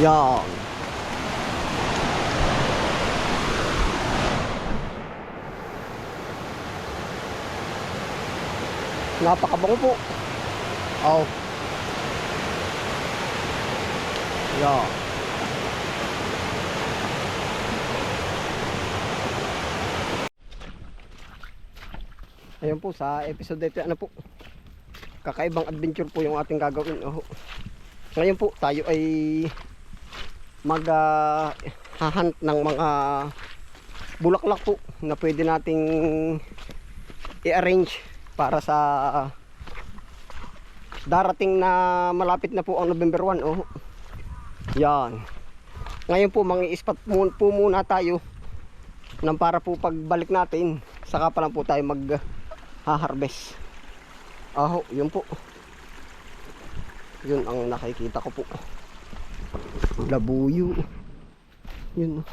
Yan. Napakabango po. Oh. Yan. Ayun po sa episode ito ano po. Kakaibang adventure po yung ating gagawin. Oh. Ngayon po tayo ay mag ah, hahunt ng mga bulaklak po na pwede nating i-arrange para sa darating na malapit na po ang November 1 oh. Yan. Ngayon po mangi-spot mu- po muna tayo nang para po pagbalik natin saka pa lang po tayo mag ha-harvest. Aho, yun po. Yun ang nakikita ko po. Labuyo. Yun. oh.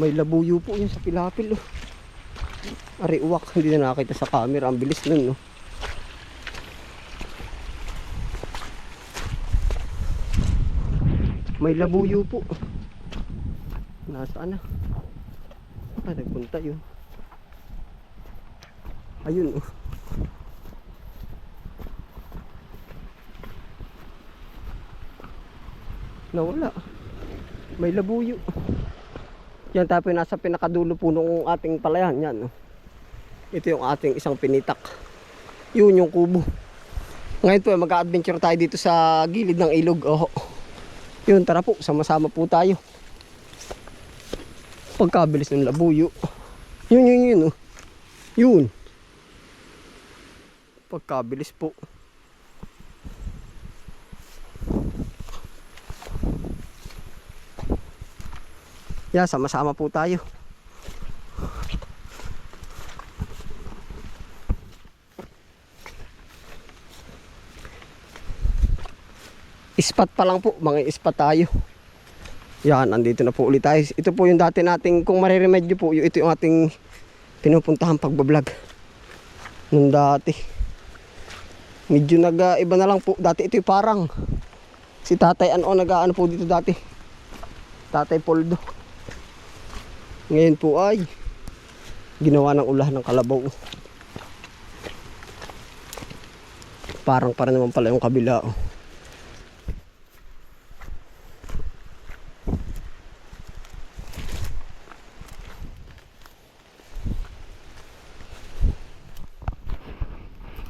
May labuyo po yun sa pilapil. Oh. Ari uwak, hindi na nakita sa camera. Ang bilis nun. No? May labuyo po. Nasaan na? Ah, nagpunta yun. Ayun. oh. Nawala. May labuyo. Yan tayo nasa pinakadulo po nung ating palayan. Yan. oh. Ito yung ating isang pinitak. Yun yung kubo. Ngayon po mag-adventure tayo dito sa gilid ng ilog. Oh. Yun tara po. Sama-sama po tayo. Pagkabilis ng labuyo. Yun yun yun. Oh. Yun. Pagkabilis po. Yeah, sama-sama po tayo. Ispat pa lang po, mga ispat tayo. Yan, andito na po ulit tayo. Ito po yung dati nating, kung mariremedyo po, ito yung ating pinupuntahan pagbablog. Nung dati. Medyo nag-iba na lang po. Dati ito yung parang si tatay ano nag-ano po dito dati. Tatay Poldo. Ngayon po ay ginawa ng ulahan ng kalabaw. Parang para naman pala yung kabila. Oh.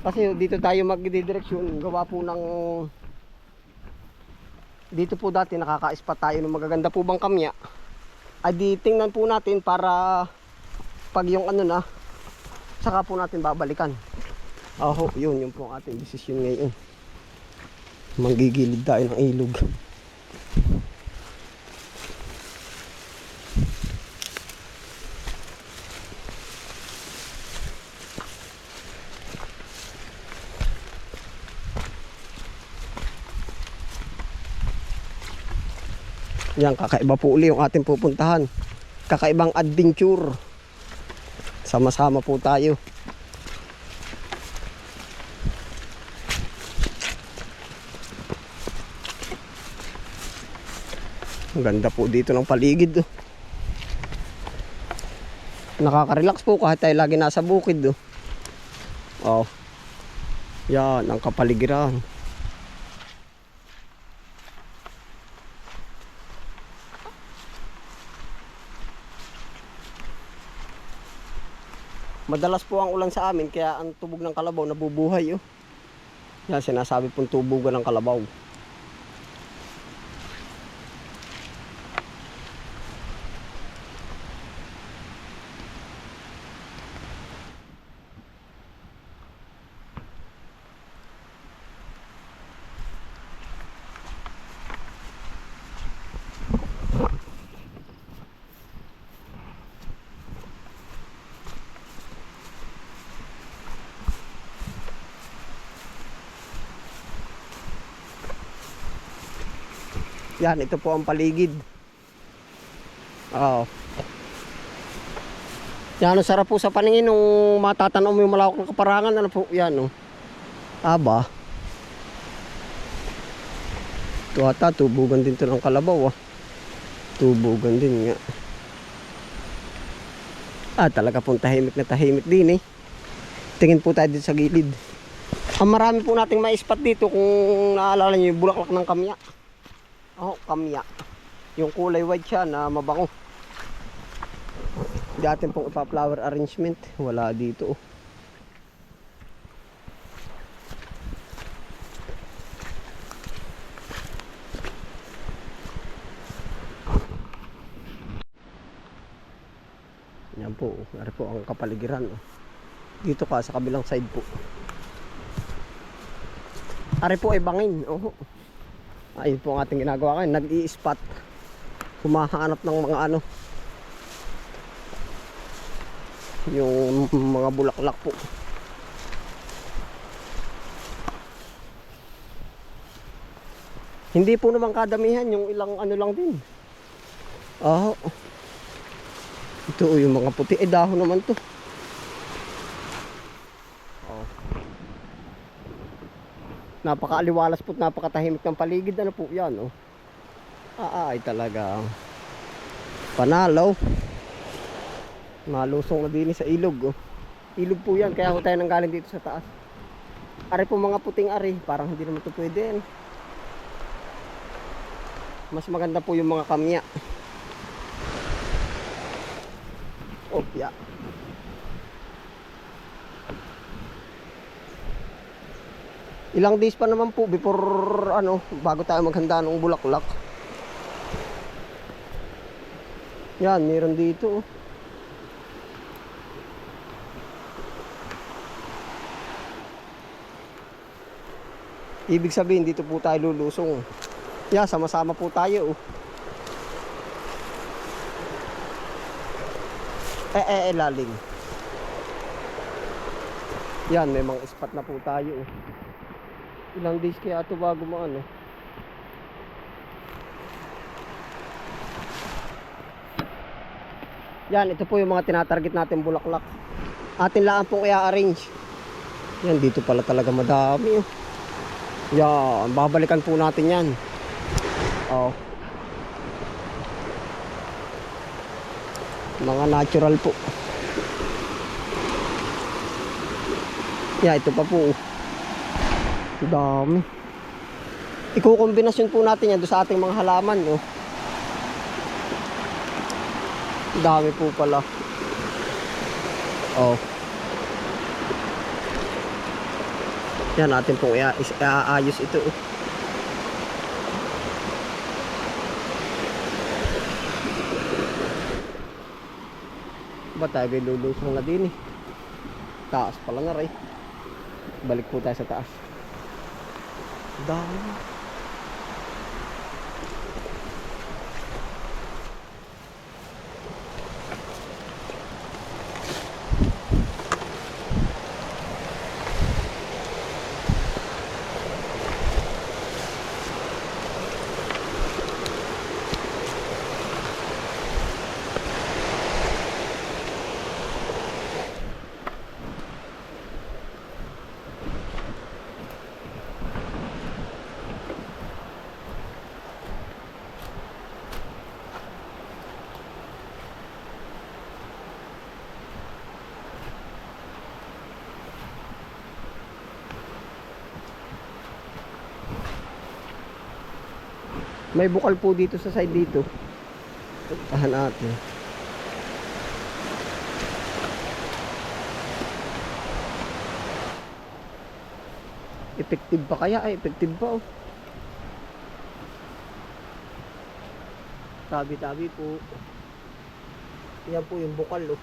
Kasi dito tayo magdidireksyon, gawa po ng dito po dati nakaka-spot tayo ng magaganda po bang kamya. Ay di tingnan po natin para pag yung ano na saka po natin babalikan. Aho, yun yung po ang ating desisyon ngayon. Manggigilid tayo ng ilog. Yan, kakaiba po uli yung ating pupuntahan. Kakaibang adventure. Sama-sama po tayo. Ang ganda po dito ng paligid. Oh. Nakaka-relax po kahit tayo lagi nasa bukid. Oh. oh. Yan, ang kapaligiran. Madalas po ang ulan sa amin kaya ang tubog ng kalabaw nabubuhay oh. Yan sinasabi pong tubugan ng kalabaw. Yan, ito po ang paligid. Oo. Yan, ang sarap po sa paningin nung matatanaw mo yung malawak ng kaparangan. Ano po, yan, oh. Aba. Ito ata, tubugan din to ng kalabaw ah. Tubugan din nga. Ah, talaga pong tahimik na tahimik din eh. Tingin po tayo dito sa gilid. Ang marami po nating may spot dito kung naalala niyo yung bulaklak ng kamya. Oh, kamya. Yung kulay white siya na mabango. Di atin pong ipa-flower arrangement. Wala dito oh. Yan po, ari po ang kapaligiran. oh. Dito ka sa kabilang side po. Ari po ay bangin. Oh. Ayun po ang ating ginagawa ngayon. Nag-i-spot. Humahanap ng mga ano. Yung mga bulaklak po. Hindi po naman kadamihan. Yung ilang ano lang din. Oh. Ito yung mga puti. Eh dahon naman to. Napakaaliwalas po at napakatahimik ng paligid. Ano po yan oh. Ah, talaga. Panalo. Malusong na din sa ilog oh. Ilog po yan. Kaya ho tayo nang galing dito sa taas. Ari po mga puting ari. Parang hindi naman to pwede yan. Mas maganda po yung mga kamya. Opya. Ilang days pa naman po before ano, bago tayo maghanda ng bulaklak. Yan, meron dito. oh. Ibig sabihin dito po tayo lulusong. Yeah, sama-sama po tayo. oh. Eh, eh, eh, laling. Yan, may mga spot na po tayo. oh. Ilang days kaya ito bago maano. Yan, ito po yung mga tinatarget natin bulaklak. Atin lang po kaya arrange. Yan, dito pala talaga madami. Oh. Yan, babalikan po natin yan. Oh. Mga natural po. Yeah, ito pa po. Dami. Ikukombinasyon po natin yan doon sa ating mga halaman. Oh. Dami po pala. Oh. Yan natin pong iaayos ito. Oh. Ba tayo ay lulusong na din eh. Taas pala na rin. Balik po tayo sa taas. Dami. May bukal po dito sa side dito. Tahan natin. Effective pa kaya? Ay, effective pa oh. Tabi-tabi po. Yan po yung bukal oh.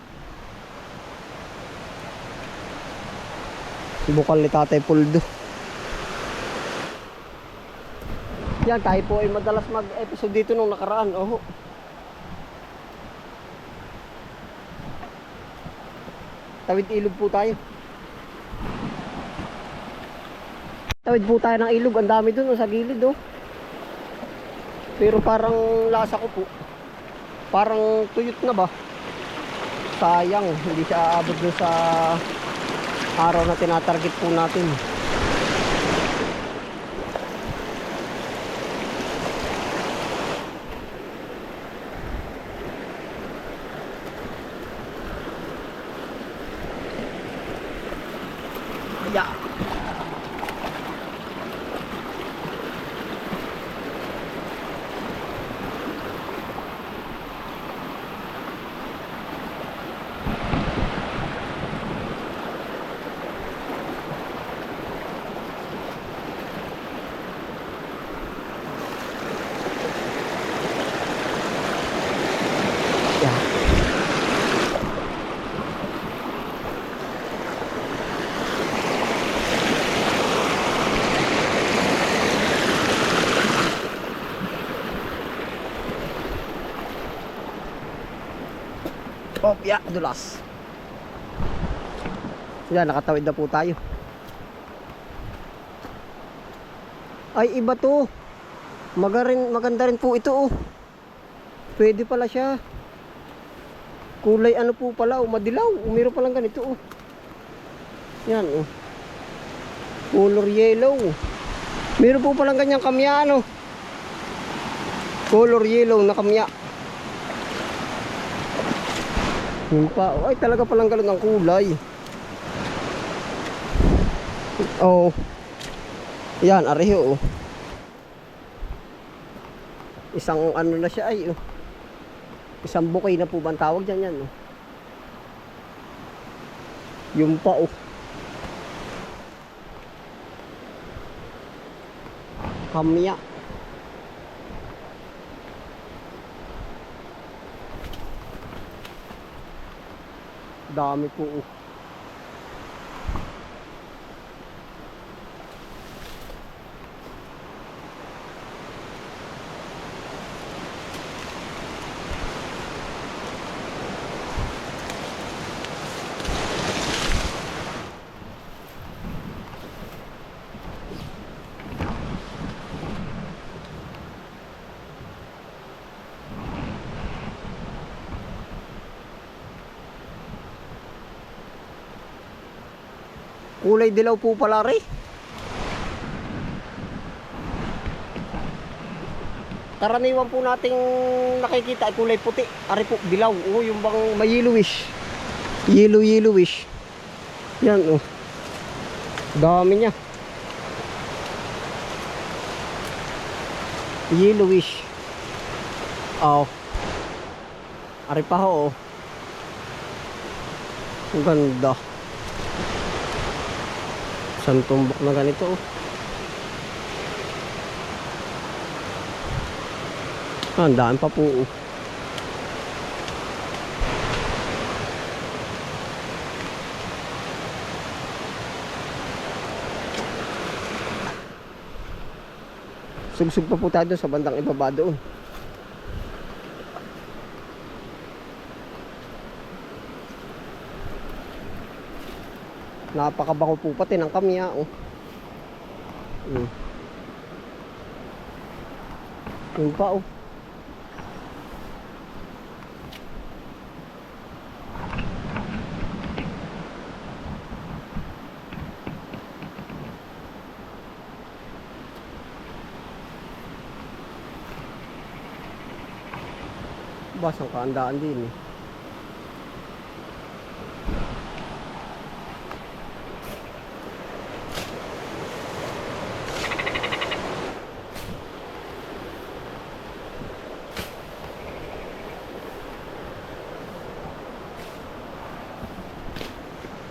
Bukal ni Tatay Puldo. Yan, tayo po ay madalas mag-episode dito nung nakaraan. Oh. Tawid ilog po tayo. Tawid po tayo ng ilog. Ang dami dun oh, sa gilid oh. Pero parang lasa ko po. Parang tuyot na ba? Sayang, hindi siya aabot sa araw na tinatarget po natin. Kopya, dulas. Yan, nakatawid na po tayo. Ay, iba to. Magarin, maganda rin po ito oh. Pwede pala siya. Kulay ano po pala, oh, madilaw. Oh, meron palang ganito oh. Yan oh. Color yellow. Meron po palang ganyang kamya ano. Color yellow na kamya. Yun pa. Ay, talaga palang galon ang kulay. Oh. Yan, areho oh. Isang ano na siya ay oh. Isang bukay na po ba ang tawag dyan yan oh. Yung pa oh. Kamya. Dami po oh. Kulay dilaw po pala rin. Karaniwan po nating nakikita ay kulay puti. Ari po, dilaw. Oo, yung bang may yellowish. Yellow, yellowish. Yan, oh. Dami niya. Yellowish. Oh. Ari pa ho, oh. Ang ganda. Isang tumbok na ganito, oh. Ah, ang daan pa po. oh. Sugsug pa po tayo sa bandang ibaba doon. Napakabango po pati ng kamya. Oh. Mm. Yun pa oh. Basang kaandaan din eh.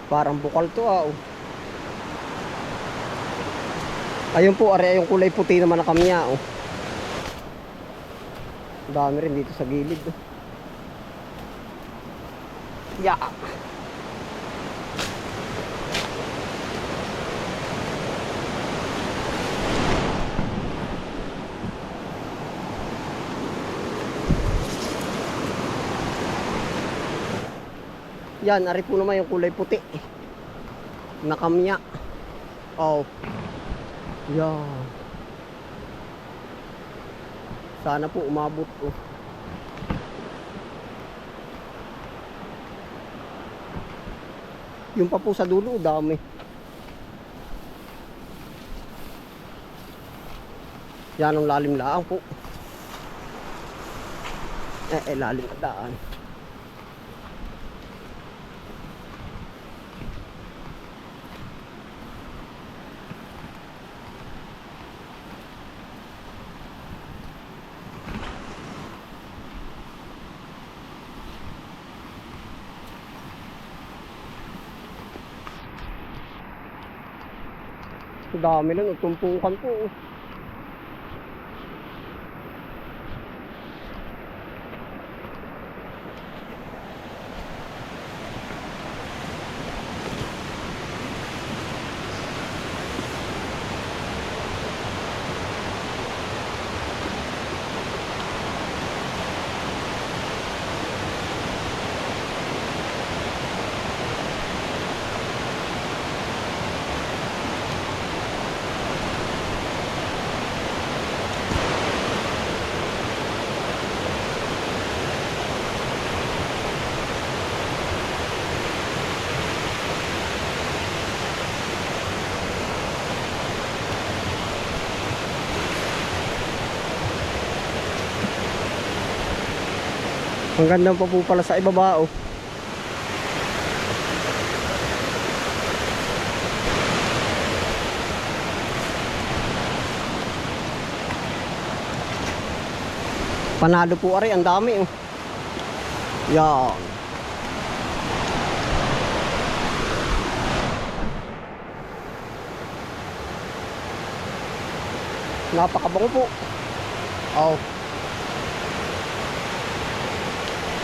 Parang bukal to ah. oh. Ayun po, are yung kulay puti naman na kamya oh. Dami rin dito sa gilid. Oh. Yeah. Yan, ari po naman yung kulay puti. Nakamya. Oh. Yan. Sana po umabot oh. Yung pa po sa dulo, dami. Yan ang lalim laang po. Eh, eh lalim na daan. Dami lang, tumpukan po. Ang ganda pa po pala sa ibaba oh. Panalo po ari, ang dami oh. Yan. Napakabango po. Oh.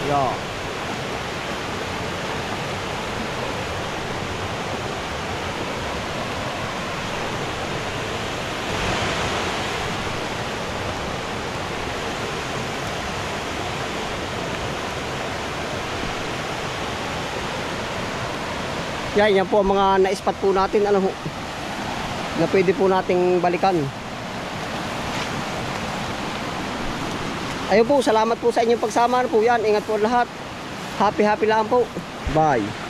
Yeah. Yan, yan po ang mga na-spot po natin ano na pwede po nating balikan. Ayun po, salamat po sa inyong pagsama po yan. Ingat po lahat. Happy happy lang po. Bye.